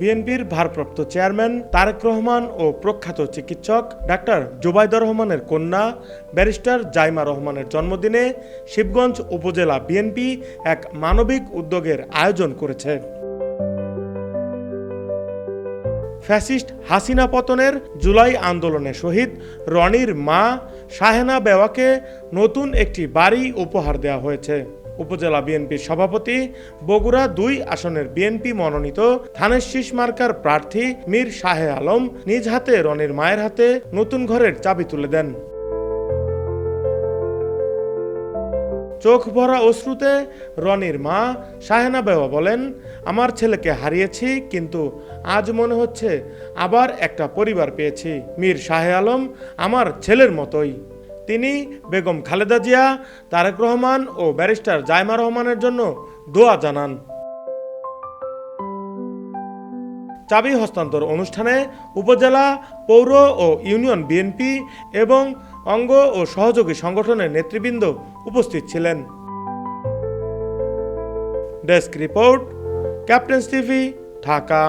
বিএনপির ভারপ্রাপ্ত চেয়ারম্যান তারেক রহমান ও প্রখ্যাত চিকিৎসক ডাক্তার জুবাইদুর রহমানের কন্যা ব্যারিস্টার জাইমা রহমানের জন্মদিনে শিবগঞ্জ উপজেলা বিএনপি এক মানবিক উদ্যোগের আয়োজন করেছে। ফ্যাসিস্ট হাসিনা পতনের জুলাই আন্দোলনে শহীদ রনির মা শাহেনা বেওয়াকে নতুন একটি বাড়ি উপহার দেওয়া হয়েছে। উপজেলা বিএনপির সভাপতি বগুড়া দুই আসনের বিএনপি মনোনীত থানের শীষ মার্কার প্রার্থী মীর শাহে আলম নিজ হাতে রনির মায়ের হাতে নতুন ঘরের চাবি তুলে দেন। চোখ ভরা অশ্রুতে রনির মা শাহেনা বেওয়া বলেন, আমার ছেলেকে হারিয়েছি, কিন্তু আজ মনে হচ্ছে আবার একটা পরিবার পেয়েছি। মীর শাহে আলম আমার ছেলের মতোই। তিনি বেগম খালেদা জিয়া, তারেক রহমান ও ব্যারিস্টার জাইমা রহমানের জন্য দোয়া জানান। চাবি হস্তান্তর অনুষ্ঠানে উপজেলা পৌর ও ইউনিয়ন বিএনপি এবং অঙ্গ ও সহযোগী সংগঠনের নেতৃবৃন্দ উপস্থিত ছিলেন। Desk report, captains TV, Dhaka.